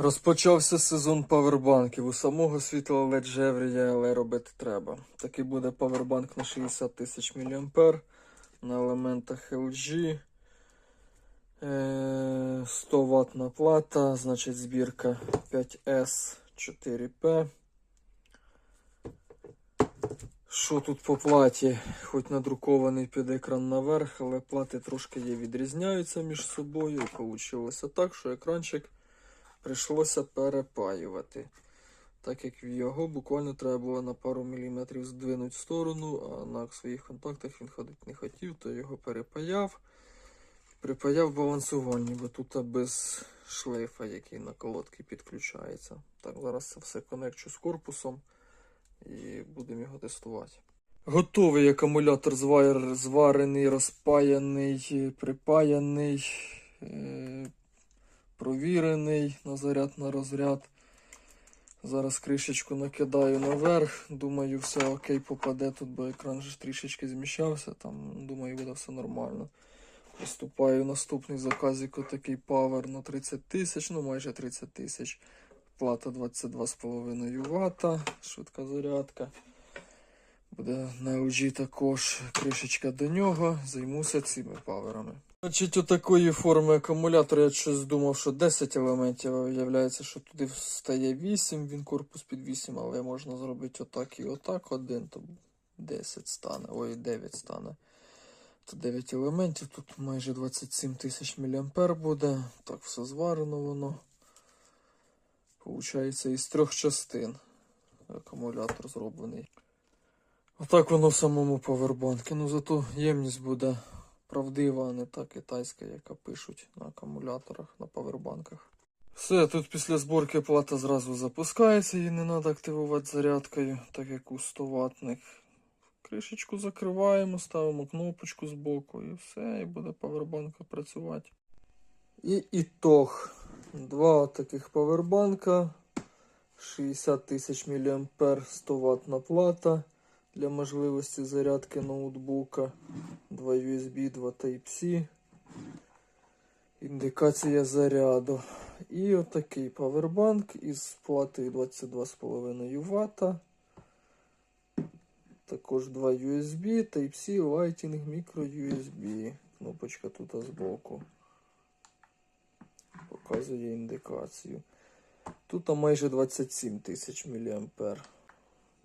Розпочався сезон павербанків. У самого світла LED Жеврія, але робити треба. Такий буде павербанк на 60 тисяч мА на елементах LG. Е, 100 ватна плата, значить збірка 5S 4P. Що тут по платі? Хоч надрукований під екран наверх, але плати трошки є відрізняються між собою. Вийшло так, що екранчик прийшлося перепаювати. Так як його буквально треба було на пару міліметрів здвинути в сторону, а на своїх контактах він ходити не хотів, то його перепаяв. Припаяв балансувальні, бо тут без шлейфа, який на колодки підключається. Так, зараз це все конекчу з корпусом і будемо його тестувати. Готовий акумулятор зварений, розпаяний, припаяний, е, провірений на заряд на розряд. Зараз кришечку накидаю наверх. Думаю, все окей попаде тут, бо екран же трішечки зміщався. Там, думаю, буде все нормально. Приступаю наступний заказик отакий Power на 30 тисяч, ну майже 30 тисяч. Плата 22,5 Вт, швидка зарядка. Буде на LG також кришечка до нього. Займуся цими паверами. Значить, у такої форми акумулятора я щось думав, що 10 елементів, а виявляється, що туди встає 8, він корпус під 8, але можна зробити отак і отак один, то 10 стане, ой, 9 стане. Це 9 елементів, тут майже 27 тисяч мА буде. Так, все зварено воно. Получається із трьох частин акумулятор зроблений. Отак воно в самому повербанку. Ну зато ємність буде правдива, а не та китайська, яка пишуть на акумуляторах, на повербанках. Все, тут після зборки плата зразу запускається, її не треба активувати зарядкою, так як у 100 ватних. Кришечку закриваємо, ставимо кнопочку збоку і все, і буде павербанка працювати. І ітог. Два таких павербанка. 60 тисяч мА 100 ватна плата для можливості зарядки ноутбука. 2 USB, 2 Type-C. Індикація заряду. І отакий павербанк із платою 22,5 Вт. Також 2 USB, Type-C, Lighting, Micro USB. Кнопочка тут збоку. Показує індикацію. Тут майже 27 тисяч мА.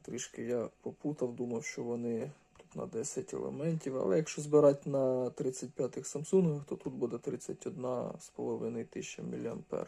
Трішки я попутав, думав, що вони тут на 10 елементів. Але якщо збирати на 35-х Samsung, то тут буде 31,5 тисяча мА.